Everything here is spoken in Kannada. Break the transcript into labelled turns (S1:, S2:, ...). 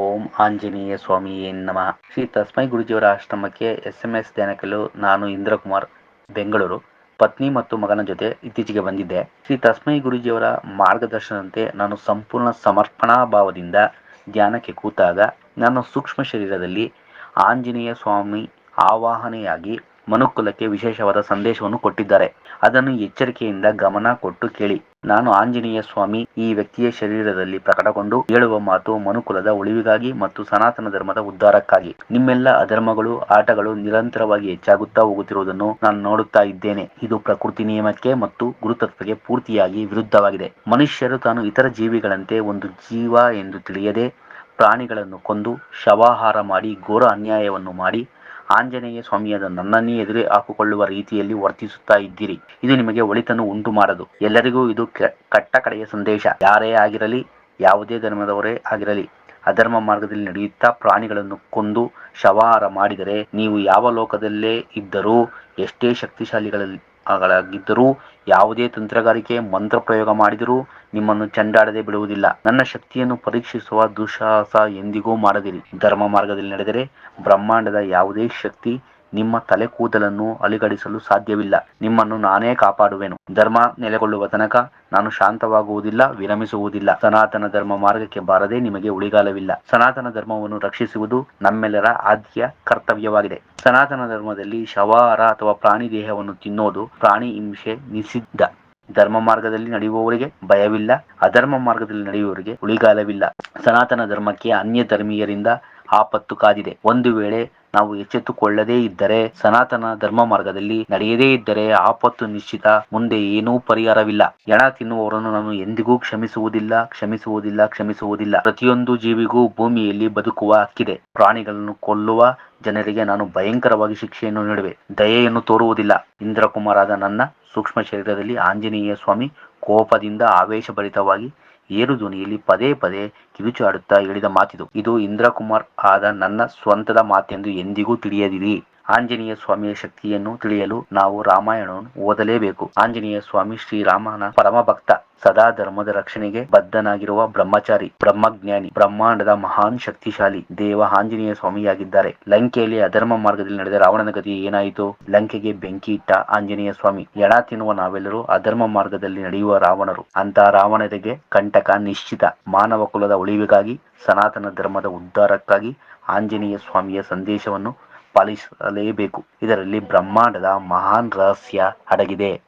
S1: ಓಂ ಆಂಜನೇಯ ಸ್ವಾಮಿಯೇ ನಮಃ. ಶ್ರೀ ತಸ್ಮೈ ಗುರುಜಿಯವರ ಆಶ್ರಮಕ್ಕೆ ಎಸ್ ಎಂ ಎಸ್ ಧ್ಯಾನಕಲು ನಾನು ಇಂದ್ರಕುಮಾರ್, ಬೆಂಗಳೂರು. ಪತ್ನಿ ಮತ್ತು ಮಗನ ಜೊತೆ ಇತ್ತೀಚೆಗೆ ಬಂದಿದ್ದೆ. ಶ್ರೀ ತಸ್ಮೈ ಗುರುಜಿಯವರ ಮಾರ್ಗದರ್ಶನದಂತೆ ನಾನು ಸಂಪೂರ್ಣ ಸಮರ್ಪಣಾ ಭಾವದಿಂದ ಧ್ಯಾನಕ್ಕೆ ಕೂತಾಗ, ನನ್ನ ಸೂಕ್ಷ್ಮ ಶರೀರದಲ್ಲಿ ಆಂಜನೇಯ ಸ್ವಾಮಿ ಆವಾಹನೆಯಾಗಿ ಮನುಕುಲಕ್ಕೆ ವಿಶೇಷವಾದ ಸಂದೇಶವನ್ನು ಕೊಟ್ಟಿದ್ದಾರೆ. ಅದನ್ನು ಎಚ್ಚರಿಕೆಯಿಂದ ಗಮನ ಕೊಟ್ಟು ಕೇಳಿ. ನಾನು ಆಂಜನೇಯ ಸ್ವಾಮಿ, ಈ ವ್ಯಕ್ತಿಯ ಶರೀರದಲ್ಲಿ ಪ್ರಕಟಗೊಂಡು ಹೇಳುವ ಮಾತು ಮನುಕುಲದ ಉಳಿವಿಗಾಗಿ ಮತ್ತು ಸನಾತನ ಧರ್ಮದ ಉದ್ಧಾರಕ್ಕಾಗಿ. ನಿಮ್ಮೆಲ್ಲ ಅಧರ್ಮಗಳು, ಆಟಗಳು ನಿರಂತರವಾಗಿ ಹೆಚ್ಚಾಗುತ್ತಾ ಹೋಗುತ್ತಿರುವುದನ್ನು ನಾನು ನೋಡುತ್ತಾ ಇದ್ದೇನೆ. ಇದು ಪ್ರಕೃತಿ ನಿಯಮಕ್ಕೆ ಮತ್ತು ಗುರುತತ್ವಕ್ಕೆ ಪೂರ್ತಿಯಾಗಿ ವಿರುದ್ಧವಾಗಿದೆ. ಮನುಷ್ಯರು ತಾನು ಇತರ ಜೀವಿಗಳಂತೆ ಒಂದು ಜೀವ ಎಂದು ತಿಳಿಯದೆ ಪ್ರಾಣಿಗಳನ್ನು ಕೊಂದು ಶವಾಹಾರ ಮಾಡಿ ಘೋರ ಅನ್ಯಾಯವನ್ನು ಮಾಡಿ ಆಂಜನೇಯ ಸ್ವಾಮಿಯಾದ ನನ್ನನ್ನೇ ಎದುರೇ ಹಾಕಿಕೊಳ್ಳುವ ರೀತಿಯಲ್ಲಿ ವರ್ತಿಸುತ್ತಾ ಇದ್ದೀರಿ. ಇದು ನಿಮಗೆ ಒಳಿತನ್ನು ಉಂಟು ಮಾಡದು ಎಲ್ಲರಿಗೂ ಇದು ಕಟ್ಟ ಕಡೆಯ ಸಂದೇಶ. ಯಾರೇ ಆಗಿರಲಿ, ಯಾವುದೇ ಧರ್ಮದವರೇ ಆಗಿರಲಿ, ಅಧರ್ಮ ಮಾರ್ಗದಲ್ಲಿ ನಡೆಯುತ್ತಾ ಪ್ರಾಣಿಗಳನ್ನು ಕೊಂದು ಶವಾರ ಮಾಡಿದರೆ ನೀವು ಯಾವ ಲೋಕದಲ್ಲೇ ಇದ್ದರೂ, ಎಷ್ಟೇ ಶಕ್ತಿಶಾಲಿಗಳಲ್ಲಿ ಗಳಾಗಿದ್ದರೂ, ಯಾವುದೇ ತಂತ್ರಗಾರಿಕೆ, ಮಂತ್ರ ಪ್ರಯೋಗ ಮಾಡಿದರೂ ನಿಮ್ಮನ್ನು ಚಂಡಾಡದೆ ಬಿಡುವುದಿಲ್ಲ. ನನ್ನ ಶಕ್ತಿಯನ್ನು ಪರೀಕ್ಷಿಸುವ ದುಸ್ಸಾಹಸ ಎಂದಿಗೂ ಮಾಡದಿರಿ. ಧರ್ಮ ಮಾರ್ಗದಲ್ಲಿ ನಡೆದರೆ ಬ್ರಹ್ಮಾಂಡದ ಯಾವುದೇ ಶಕ್ತಿ ನಿಮ್ಮ ತಲೆ ಕೂದಲನ್ನು ಅಲಿಗಡಿಸಲು ಸಾಧ್ಯವಿಲ್ಲ. ನಿಮ್ಮನ್ನು ನಾನೇ ಕಾಪಾಡುವೆನು. ಧರ್ಮ ನೆಲೆಗೊಳ್ಳುವ ತನಕ ನಾನು ಶಾಂತವಾಗುವುದಿಲ್ಲ, ವಿರಮಿಸುವುದಿಲ್ಲ. ಸನಾತನ ಧರ್ಮ ಮಾರ್ಗಕ್ಕೆ ಬಾರದೆ ನಿಮಗೆ ಉಳಿಗಾಲವಿಲ್ಲ. ಸನಾತನ ಧರ್ಮವನ್ನು ರಕ್ಷಿಸುವುದು ನಮ್ಮೆಲ್ಲರ ಆದ್ಯ ಕರ್ತವ್ಯವಾಗಿದೆ. ಸನಾತನ ಧರ್ಮದಲ್ಲಿ ಶವಾರ ಅಥವಾ ಪ್ರಾಣಿ ದೇಹವನ್ನು ತಿನ್ನೋದು ಪ್ರಾಣಿ ಹಿಂಸೆ ನಿಷಿದ್ಧ. ಧರ್ಮ ಮಾರ್ಗದಲ್ಲಿ ನಡೆಯುವವರಿಗೆ ಭಯವಿಲ್ಲ, ಅಧರ್ಮ ಮಾರ್ಗದಲ್ಲಿ ನಡೆಯುವವರಿಗೆ ಉಳಿಗಾಲವಿಲ್ಲ ಸನಾತನ ಧರ್ಮಕ್ಕೆ ಅನ್ಯ ಧರ್ಮೀಯರಿಂದ ಆಪತ್ತು ಕಾದಿದೆ. ಒಂದು ವೇಳೆ ನಾವು ಎಚ್ಚೆತ್ತುಕೊಳ್ಳದೇ ಇದ್ದರೆ ಸನಾತನ ಧರ್ಮ ಮಾರ್ಗದಲ್ಲಿ ನಡೆಯದೇ ಇದ್ದರೆ ಆಪತ್ತು ನಿಶ್ಚಿತ, ಮುಂದೆ ಏನೂ ಪರಿಹಾರವಿಲ್ಲ. ಎಣ ತಿನ್ನುವವರನ್ನು ನಾನು ಎಂದಿಗೂ ಕ್ಷಮಿಸುವುದಿಲ್ಲ ಕ್ಷಮಿಸುವುದಿಲ್ಲ ಕ್ಷಮಿಸುವುದಿಲ್ಲ. ಪ್ರತಿಯೊಂದು ಜೀವಿಗೂ ಭೂಮಿಯಲ್ಲಿ ಬದುಕುವ ಹಕ್ಕಿದೆ. ಪ್ರಾಣಿಗಳನ್ನು ಕೊಲ್ಲುವ ಜನರಿಗೆ ನಾನು ಭಯಂಕರವಾಗಿ ಶಿಕ್ಷೆಯನ್ನು ನೀಡುವೆ. ದಯೆಯನ್ನು ತೋರುವುದಿಲ್ಲ. ಇಂದ್ರಕುಮಾರಾದ ನನ್ನ ಸೂಕ್ಷ್ಮ ಶರೀರದಲ್ಲಿ ಆಂಜನೇಯ ಸ್ವಾಮಿ ಕೋಪದಿಂದ ಆವೇಶಭರಿತವಾಗಿ ಏರು ಧ್ವನಿಯಲ್ಲಿ ಪದೇ ಪದೇ ಕಿರುಚಾಡುತ್ತಾ ಹೇಳಿದ ಮಾತಿದು. ಇದು ಇಂದ್ರಕುಮಾರ್ ಆದ ನನ್ನ ಸ್ವಂತದ ಮಾತೆಂದು ಎಂದಿಗೂ ತಿಳಿಯದಿರಿ. ಆಂಜನೇಯ ಸ್ವಾಮಿಯ ಶಕ್ತಿಯನ್ನು ತಿಳಿಯಲು ನಾವು ರಾಮಾಯಣವನ್ನು ಓದಲೇಬೇಕು. ಆಂಜನೇಯ ಸ್ವಾಮಿ ಶ್ರೀರಾಮನ ಪರಮ ಭಕ್ತ ಸದಾ ಧರ್ಮದ ರಕ್ಷಣೆಗೆ ಬದ್ಧನಾಗಿರುವ ಬ್ರಹ್ಮಚಾರಿ, ಬ್ರಹ್ಮಜ್ಞಾನಿ, ಬ್ರಹ್ಮಾಂಡದ ಮಹಾನ್ ಶಕ್ತಿಶಾಲಿ ದೇವ ಆಂಜನೇಯ ಸ್ವಾಮಿಯಾಗಿದ್ದಾರೆ. ಲಂಕೆಯಲ್ಲಿ ಅಧರ್ಮ ಮಾರ್ಗದಲ್ಲಿ ನಡೆದ ರಾವಣನ ಗತಿ ಏನಾಯಿತು? ಲಂಕೆಗೆ ಬೆಂಕಿ ಇಟ್ಟ ಆಂಜನೇಯ ಸ್ವಾಮಿ ಎಣ ತಿನ್ನುವ ನಾವೆಲ್ಲರೂ ಅಧರ್ಮ ಮಾರ್ಗದಲ್ಲಿ ನಡೆಯುವ ರಾವಣರು. ಅಂತ ರಾವಣರಿಗೆ ಕಂಟಕ ನಿಶ್ಚಿತ. ಮಾನವ ಕುಲದ ಉಳಿವಿಗಾಗಿ, ಸನಾತನ ಧರ್ಮದ ಉದ್ಧಾರಕ್ಕಾಗಿ ಆಂಜನೇಯ ಸ್ವಾಮಿಯ ಸಂದೇಶವನ್ನು ಪಾಲಿಸಲೇಬೇಕು. ಇದರಲ್ಲಿ ಬ್ರಹ್ಮಾಂಡದ ಮಹಾನ್ ರಹಸ್ಯ ಅಡಗಿದೆ.